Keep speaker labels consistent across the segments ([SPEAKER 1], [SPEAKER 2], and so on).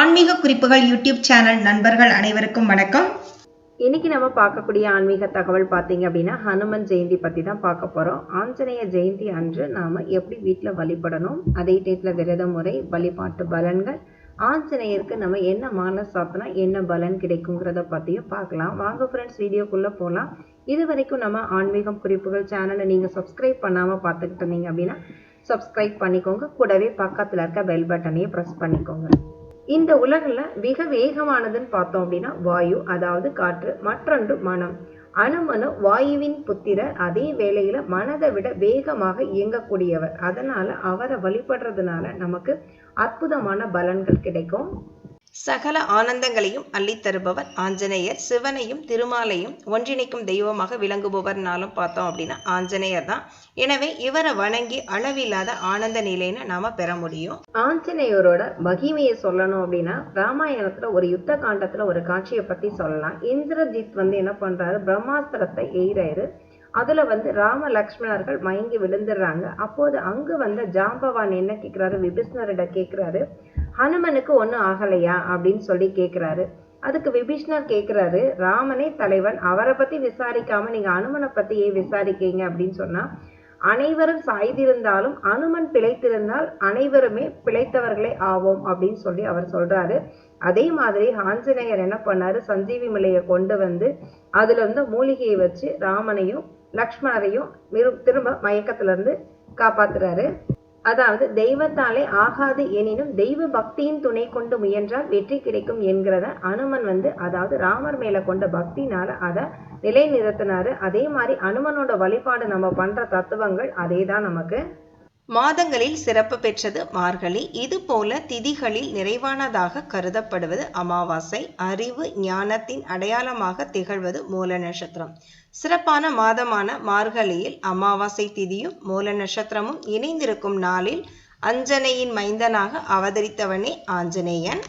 [SPEAKER 1] ஆன்மீக குறிப்புகள் YouTube channel நண்பர்கள் அனைவருக்கும் வணக்கம்.
[SPEAKER 2] இன்னைக்கு நம்ம பார்க்கக்கூடிய ஆன்மீக தகவல் பார்த்தீங்க அப்படின்னா ஹனுமன் ஜெயந்தி பற்றி தான் பார்க்க போகிறோம் ஆஞ்சநேய ஜெயந்தி அன்று நாம் எப்படி வீட்டில் வழிபடணும்? அதே டயத்தில் விரத முறை வழிபாட்டு பலன்கள் ஆஞ்சநேயருக்கு நம்ம என்ன மாலை சாப்பிட்டா என்ன பலன் கிடைக்குங்கிறத பற்றியும் பார்க்கலாம். வாங்க ஃப்ரெண்ட்ஸ் வீடியோக்குள்ளே போகலாம் இது வரைக்கும் நம்ம ஆன்மீகம் குறிப்புகள் சேனலை நீங்கள் சப்ஸ்கிரைப் பண்ணாமல் பார்த்துக்கிட்டு இருந்தீங்க அப்படின்னா சப்ஸ்கிரைப் பண்ணிக்கோங்க. கூடவே பக்கத்தில் இருக்க பெல் பட்டனையும் ப்ரெஸ் பண்ணிக்கோங்க. இந்த உலகில் மிக வேகமானதுன்னு பார்த்தோம் அப்படின்னா வாயு அதாவது காற்று மற்றொன்று மனம். அணுமனு வாயுவின் புத்திரர். அதே வேளையில மனதை விட வேகமாக இயங்கக்கூடியவர். அதனால அவரை வழிபடுறதுனால நமக்கு அற்புதமான பலன்கள் கிடைக்கும்.
[SPEAKER 1] சகல ஆனந்தங்களையும் அள்ளித்தருபவர் ஆஞ்சநேயர் சிவனையும் திருமாலையும் ஒன்றிணைக்கும் தெய்வமாக விளங்குபவர்னாலும் பார்த்தோம் அப்படின்னா ஆஞ்சநேயர் தான். எனவே இவரை வணங்கி அளவில்லாத ஆனந்த நிலைன்னு நாம பெற முடியும்.
[SPEAKER 2] ஆஞ்சநேயரோட மகிமையை சொல்லணும் அப்படின்னா ராமாயணத்துல ஒரு யுத்த காண்டத்துல ஒரு காட்சியை பத்தி சொல்லலாம். இந்திரஜித் வந்து என்ன பண்றாரு? பிரம்மாஸ்திரத்தை எய்றாரு. அதுல வந்து ராம லக்ஷ்மணர்கள் மயங்கி விழுந்துடுறாங்க. அப்போது அங்கு வந்த ஜாம்பவான் என்ன கேட்கிறாரு விபிஷ்ணரிட கேட்கிறாரு ஹனுமனுக்கு ஒன்றும் ஆகலையா அப்படின்னு சொல்லி கேட்குறாரு அதுக்கு விபீஷ்ணர் கேட்குறாரு ராமனே தலைவன் அவரை பற்றி விசாரிக்காம நீங்கள் அனுமனை பற்றி ஏன் விசாரிக்கீங்க அப்படின்னு சொன்னால் அனைவரும் சாய்ந்திருந்தாலும் அனுமன் பிழைத்திருந்தால் அனைவருமே பிழைத்தவர்களே ஆவோம் அப்படின்னு சொல்லி அவர் சொல்றாரு. அதே மாதிரி ஆஞ்சநேயர் என்ன பண்ணாரு? சஞ்சீவி மலையை கொண்டு வந்து அதுல இருந்து மூலிகையை வச்சு ராமனையும் லக்ஷ்மணரையும் திரும்ப மயக்கத்துல இருந்து காப்பாத்துறாரு. அதாவது தெய்வத்தாலே ஆகாது எனினும் தெய்வ பக்தியின் துணை கொண்டு முயன்றால் வெற்றி கிடைக்கும் என்கிறத அனுமன் வந்து அதாவது ராமர் மேல கொண்ட பக்தினால அதை நிலை நிறுத்தினாரு அதே மாதிரி அனுமனோட வழிபாடு நம்ம பண்ற தத்துவங்கள் அதே தான் நமக்கு
[SPEAKER 1] மாதங்களில் சிறப்பு பெற்றது மார்கழி. இதுபோல திதிகளில் நிறைவானதாக கருதப்படுவது அமாவாசை. அறிவு ஞானத்தின் அடையாளமாக திகழ்வது மூல நட்சத்திரம். சிறப்பான மாதமான மார்கழியில் அமாவாசை திதியும் மூல நட்சத்திரமும் இணைந்திருக்கும் நாளில் அஞ்சனையின் மைந்தனாக அவதரித்தவனே ஆஞ்சநேயன்.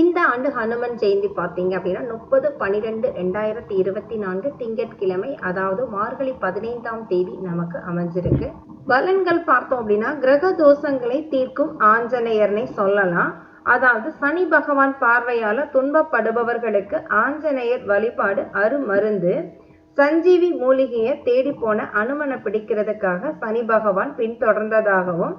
[SPEAKER 2] இந்த ஆண்டு ஹனுமன் ஜெயந்தி பார்த்தீங்க அப்படின்னா முப்பது பனிரெண்டு ரெண்டாயிரத்தி இருபத்தி நான்கு திங்கட்கிழமை அதாவது மார்கழி பதினைந்தாம் தேதி நமக்கு அமைஞ்சிருக்கு. பலன்கள் பார்த்தோம் அப்படின்னா கிரக தோஷங்களை தீர்க்கும் ஆஞ்சநேயர்னை சொல்லலாம். அதாவது சனி பகவான் பார்வையால துன்பப்படுபவர்களுக்கு ஆஞ்சநேயர் வழிபாடு அருமருந்து. சஞ்சீவி மூலிகையை தேடி போன அனுமனை பிடிக்கிறதுக்காக சனி பகவான் பின்தொடர்ந்ததாகவும்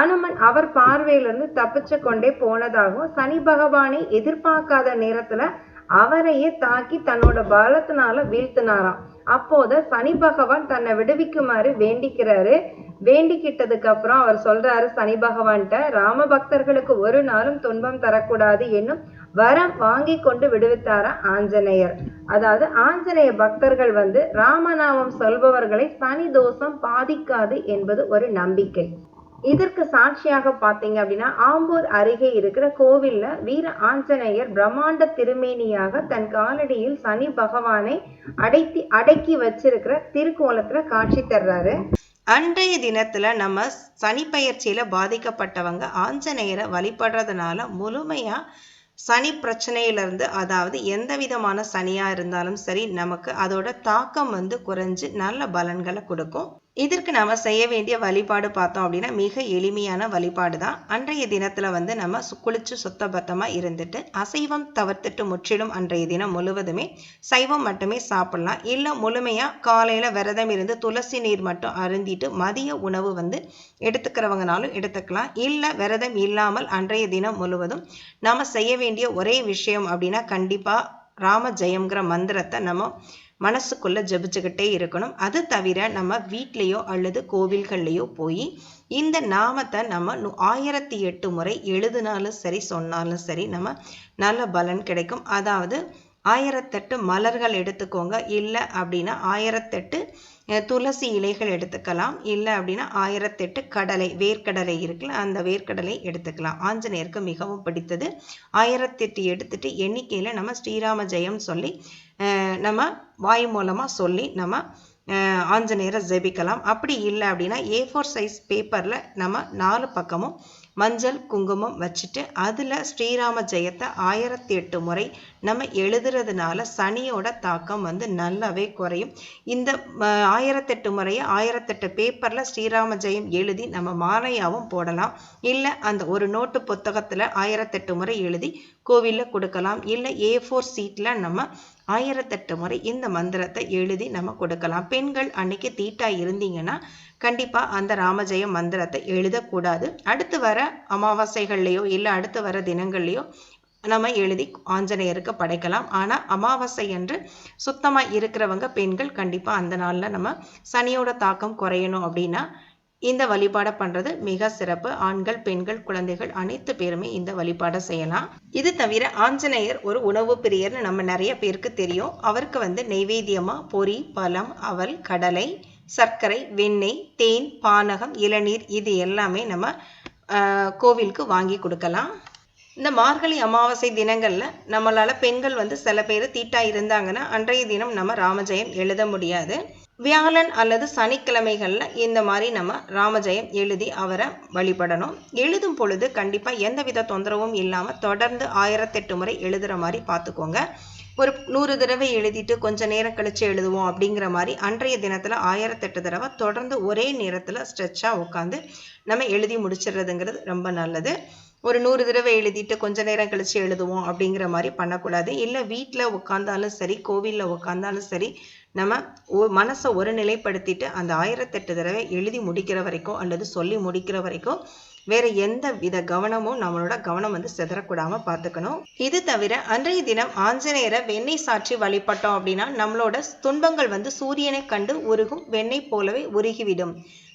[SPEAKER 2] அனுமன் அவர் பார்வையிலிருந்து தப்பிச்சு கொண்டே போனதாகவும் சனி பகவானை எதிர்பார்க்காத நேரத்துல அவரையே தாக்கி தன்னோட பலத்தினால வீழ்த்தினாராம். அப்போது சனி பகவான் தன்னை விடுவிக்குமாறு வேண்டிக்கிறாரு. வேண்டிக்கிட்டதுக்கு அப்புறம் அவர் சொல்றாரு சனி பகவான்கிட்ட ராம பக்தர்களுக்கு ஒரு நாளும் துன்பம் தரக்கூடாது என்னும் வரம் வாங்கி கொண்டு விடுவித்தாரா ஆஞ்சநேயர். அதாவது ஆஞ்சநேய பக்தர்கள் வந்து ராமநாமம் சொல்பவர்களை சனி தோஷம் பாதிக்காது என்பது ஒரு நம்பிக்கை. இதற்கு சாட்சியாக பார்த்தீங்க அப்படின்னா ஆம்பூர் அருகே இருக்கிற கோவில்ல வீர ஆஞ்சநேயர் பிரம்மாண்ட திருமேனியாக தன் காலடியில் சனி பகவானை அடைத்தி அடக்கி வச்சிருக்கிற திருக்கோலத்துல காட்சி தர்றாரு.
[SPEAKER 1] அன்றைய தினத்துல நம்ம சனி பயிற்சியில பாதிக்கப்பட்டவங்க ஆஞ்சநேயரை வழிபடுறதுனால முழுமையா சனி பிரச்சனையிலிருந்து அதாவது எந்த விதமான சனியா இருந்தாலும் சரி நமக்கு அதோட தாக்கம் வந்து குறைஞ்சு நல்ல பலன்களை கொடுக்கும். இதற்கு நம்ம செய்ய வேண்டிய வழிபாடு பார்த்தோம் அப்படின்னா மிக எளிமையான வழிபாடு தான் அன்றைய தினத்தில் வந்து நம்ம குளிச்சு சுத்தபத்தமாக இருந்துட்டு அசைவம் தவிர்த்துட்டு முற்றிலும் அன்றைய தினம் முழுவதுமே சைவம் மட்டுமே சாப்பிடலாம். இல்லை முழுமையாக காலையில் விரதம் இருந்து துளசி நீர் மட்டும் அருந்திட்டு மதிய உணவு வந்து எடுத்துக்கிறவங்கனாலும் எடுத்துக்கலாம். இல்லை விரதம் இல்லாமல் அன்றைய தினம் முழுவதும் நம்ம செய்ய வேண்டிய ஒரே விஷயம் அப்படின்னா கண்டிப்பாக ராம ஜெயம்ங்கிற மந்திரத்தை நம்ம மனசுக்குள்ளே ஜபிச்சுக்கிட்டே இருக்கணும். அது தவிர நம்ம வீட்லேயோ அல்லது கோவில்கள்லையோ போய் இந்த நாமத்தை நம்ம ஆயிரத்தி எட்டு முறை எழுதினாலும் சரி சொன்னாலும் சரி நம்ம நல்ல பலன் கிடைக்கும். அதாவது ஆயிரத்தெட்டு மலர்கள் எடுத்துக்கோங்க. இல்லை அப்படின்னா ஆயிரத்தெட்டு துளசி இலைகள் எடுத்துக்கலாம். இல்லை அப்படின்னா ஆயிரத்தெட்டு கடலை வேர்க்கடலை இருக்குல்ல அந்த வேர்க்கடலை எடுத்துக்கலாம். ஆஞ்சநேயருக்கு மிகவும் பிடித்தது. ஆயிரத்தெட்டு எடுத்துட்டு எண்ணிக்கையில் நம்ம ஸ்ரீராம ஜெயம் சொல்லி நம்ம வாய் மூலமாக சொல்லி நம்ம ஆஞ்சநேயரை ஜெபிக்கலாம். அப்படி இல்லை அப்படின்னா ஏ ஃபோர் சைஸ் பேப்பரில் நம்ம நாலு பக்கமும்
[SPEAKER 2] மஞ்சள் குங்குமம் வச்சுட்டு அதில் ஸ்ரீராம ஜெயத்தை ஆயிரத்தி எட்டு முறை நம்ம எழுதுறதுனால சனியோட தாக்கம் வந்து நல்லாவே குறையும். இந்த ஆயிரத்தெட்டு முறையை ஆயிரத்தெட்டு பேப்பரில் ஸ்ரீராம ஜெயம் எழுதி நம்ம மாலையாகவும் போடலாம். இல்லை அந்த ஒரு நோட்டு புத்தகத்தில் ஆயிரத்தெட்டு முறை எழுதி கோவிலில் கொடுக்கலாம். இல்லை ஏ ஃபோர் சீட்டில் நம்ம ஆயிரத்தெட்டு முறை இந்த மந்திரத்தை எழுதி நம்ம கொடுக்கலாம். பெண்கள் அன்னைக்கு தீட்டா இருந்தீங்கன்னா கண்டிப்பா அந்த ராமஜெய மந்திரத்தை எழுதக்கூடாது. அடுத்து வர அமாவாசைகள்லையோ இல்லை அடுத்து வர தினங்கள்லையோ நம்ம எழுதி ஆஞ்சநேயருக்கு படைக்கலாம். ஆனால் அமாவாசை அன்று சுத்தமாக இருக்கிறவங்க பெண்கள் கண்டிப்பாக அந்த நாளில் நம்ம சனியோட தாக்கம் குறையணும் அப்படின்னா இந்த வழிபாடை பண்றது மிக சிறப்பு. ஆண்கள் பெண்கள் குழந்தைகள் அனைத்து பேருமே இந்த வழிபாடை செய்யலாம். இது தவிர ஆஞ்சநேயர் ஒரு உணவு பிரியர்னு நம்ம நிறைய பேருக்கு தெரியும். அவருக்கு வந்து நெய்வேத்தியமா பொரி பழம் அவல் கடலை சர்க்கரை வெண்ணெய் தேன் பானகம் இளநீர் இது எல்லாமே நம்ம கோவிலுக்கு வாங்கி கொடுக்கலாம். இந்த மார்கழி அமாவாசை தினங்களில் நம்மளால் பெண்கள் வந்து சில பேர் தீட்டாக இருந்தாங்கன்னா அன்றைய தினம் நம்ம ராமஜெயம் எழுத முடியாது. வியாழன் அல்லது சனிக்கிழமைகளில் இந்த மாதிரி நம்ம ராமஜெயம் எழுதி அவரை வழிபடணும். எழுதும் பொழுது கண்டிப்பாக எந்தவித தொந்தரவும் இல்லாமல் தொடர்ந்து ஆயிரத்தெட்டு முறை எழுதுகிற மாதிரி பார்த்துக்கோங்க. ஒரு நூறு தடவை எழுதிட்டு கொஞ்ச நேரம் கழித்து எழுதுவோம் அப்படிங்கிற மாதிரி அன்றைய தினத்தில் ஆயிரத்தெட்டு தடவை தொடர்ந்து ஒரே நேரத்தில் ஸ்ட்ரெச்சாக உட்காந்து நம்ம எழுதி முடிச்சிடுறதுங்கிறது ரொம்ப நல்லது. ஒரு நூறு தடவை எழுதிட்டு கொஞ்ச நேரம் கழித்து எழுதுவோம் அப்படிங்கிற மாதிரி பண்ணக்கூடாது. இல்லை வீட்டில் உட்காந்தாலும் சரி கோவிலில் உட்காந்தாலும் சரி நம்ம ஒ- மனசை ஒரு நிலைப்படுத்திட்டு அந்த ஆயிரத்தெட்டு தடவை எழுதி முடிக்கிற வரைக்கும் அல்லது சொல்லி முடிக்கிற வரைக்கும் வேற எந்த வித கவனமும் நம்மளோட கவனம் வந்து சிதறக்கூடாம பார்த்துக்கணும். இது தவிர அன்றைய தினம் ஆஞ்சநேயரை வெண்ணெய் சாற்றி வழிபட்டோம் அப்படின்னா நம்மளோட துன்பங்கள் வந்து சூரியனை கண்டு உருகும் வெண்ணெய் போலவே உருகிவிடும்.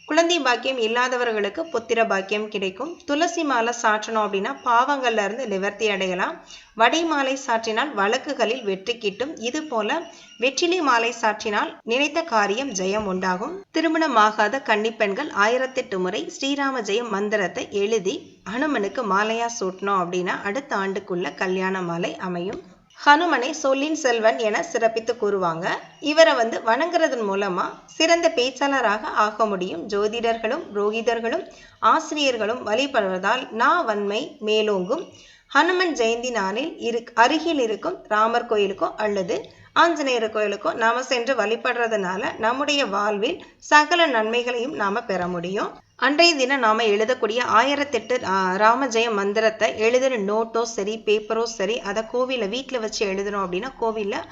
[SPEAKER 2] குழந்தை பாக்கியம் இல்லாதவர்களுக்கு புத்திர பாக்கியம் கிடைக்கும். துளசி மாலை சாற்றணும் அப்படின்னா பாவங்கள்ல இருந்து நிவர்த்தி அடையலாம். வடை மாலை சாற்றினால் வழக்குகளில் வெற்றி கிட்டும். இது போல வெற்றிலை மாலை சாற்றினால் நினைத்த காரியம் ஜெயம் உண்டாகும். திருமணமாகாத கன்னிப்பெண்கள் ஆயிரத்தெட்டு முறை ஸ்ரீராம ஜெயம் மந்திரத்தை எழுதி ஹனுமனுக்கு மாலையா சூட்டணும் அப்படின்னா அடுத்த ஆண்டுக்குள்ள கல்யாண மாலை அமையும். ஹனுமனை சொல்லின் செல்வன் என சிறப்பித்து கூறுவாங்க. இவரை வந்து வணங்குறதன் மூலமா சிறந்த பேச்சாளராக ஆக முடியும். ஜோதிடர்களும் புரோகிதர்களும் ஆசிரியர்களும் வழிபடுவதால் நா வன்மை மேலோங்கும். ஹனுமன் ஜெயந்தி நாளில் இரு அருகில் இருக்கும் ராமர் கோயிலுக்கோ அல்லது ஆஞ்சநேயர் கோயிலுக்கோ நாம சென்று வழிபடுறதுனால நம்முடைய வாழ்வில் சகல நன்மைகளையும் நாம பெற முடியும். அன்றைய தினம் நாம் எழுதக்கூடிய ஆயிரத்தெட்டு ராமஜெய மந்திரத்தை எழுதுகிற நோட்டோ சரி பேப்பரோ சரி அதை கோவிலில் வீட்டில் வச்சு எழுதணும் அப்படின்னா கோவிலில்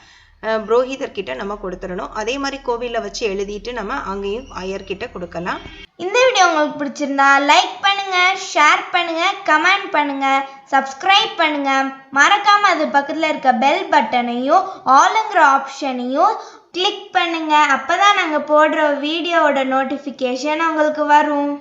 [SPEAKER 2] புரோஹிதர்கிட்ட நம்ம கொடுத்துடணும். அதே மாதிரி கோவிலில் வச்சு எழுதிட்டு நம்ம அங்கேயும் ஐயர்கிட்ட கொடுக்கலாம்.
[SPEAKER 3] இந்த வீடியோ உங்களுக்கு பிடிச்சிருந்தா லைக் பண்ணுங்க ஷேர் பண்ணுங்க கமெண்ட் பண்ணுங்க சப்ஸ்கிரைப் பண்ணுங்க. மறக்காம அது பக்கத்தில் இருக்க பெல் பட்டனையும் ஆளுங்கிற ஆப்ஷனையும் கிளிக் அப்போ தான் நாங்கள் போடுற வீடியோவோட நோட்டிஃபிகேஷன் உங்களுக்கு வரும்.